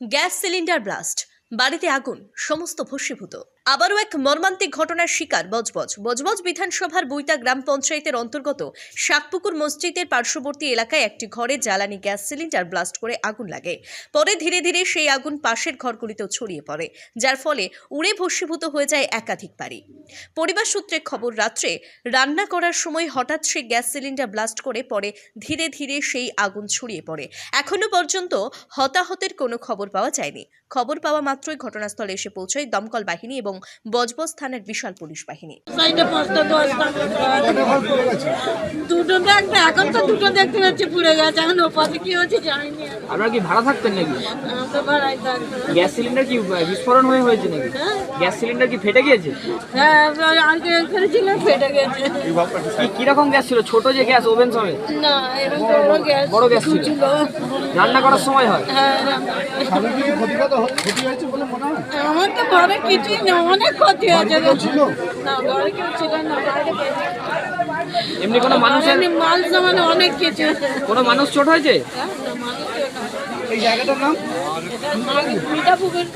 Gas cylinder blast. বাড়িতে আগুন সমস্ত ভস্মীভূত। আবারও এক মর্মান্তিক ঘটনার শিকার বজবজ। বজবজ বিধানসভার বইতা গ্রাম পঞ্চায়েতের অন্তর্গত শাকপুকুর মসজিদের পার্শ্ববর্তী এলাকায় একটি ঘরে জ্বালানি গ্যাস সিলিন্ডার ব্লাস্ট করে আগুন লাগে। পরে ধীরে ধীরে সেই আগুন পাশের ঘরগুলিতেও ছড়িয়ে পড়ে, যার ফলে উড়ে ভস্মীভূত হয়ে যায় একাধিক বাড়ি। পরিবার সূত্রে খবর, রাত্রে রান্না করার সময় হঠাৎ সেই গ্যাস সিলিন্ডার ব্লাস্ট করে পরে ধীরে ধীরে সেই আগুন ছড়িয়ে পড়ে। এখনও পর্যন্ত হতাহতের কোনো খবর পাওয়া যায়নি। খবর পাওয়া মাত্রই ঘটনাস্থলে এসে পৌঁছয় দমকল বাহিনী এবং বজবজ থানার বিশাল পুলিশ বাহিনী। সাইডে পাঁচটা দশটা দুটো দেখতে এখন তো দুটো দেখতে পাচ্ছি পুড়ে গেছে। এখন ওপাশে কি হচ্ছে জানি না আপনারা কি ভাড়া থাকতেন নাকি? গ্যাস সিলিন্ডার কি বিস্ফোরণ হয়ে হয়েছে নাকি? হ্যাঁ। গ্যাস সিলিন্ডার কি ফেটে গিয়েছে? হ্যাঁ আগে করেছিল ফেটে গেছে। কি কীরকম গ্যাস ছিল? ছোট যে গ্যাস ওভেন সমেত না এরকম বড় গ্যাস বড় গ্যাস ছিল। ছিল। রান্না করার সময় হয়? হ্যাঁ আমার তো ঘরে কিছুই না অনেক ক্ষতি হয়েছে না ঘরে কেউ ছিল না এমনি কোনো মানুষ এমনি মাল সামানে অনেক কিছু। কোনো মানুষ চোট হয়েছে? এই জায়গাটার মানুষ কেউ না। এটা মিঠাপুকুর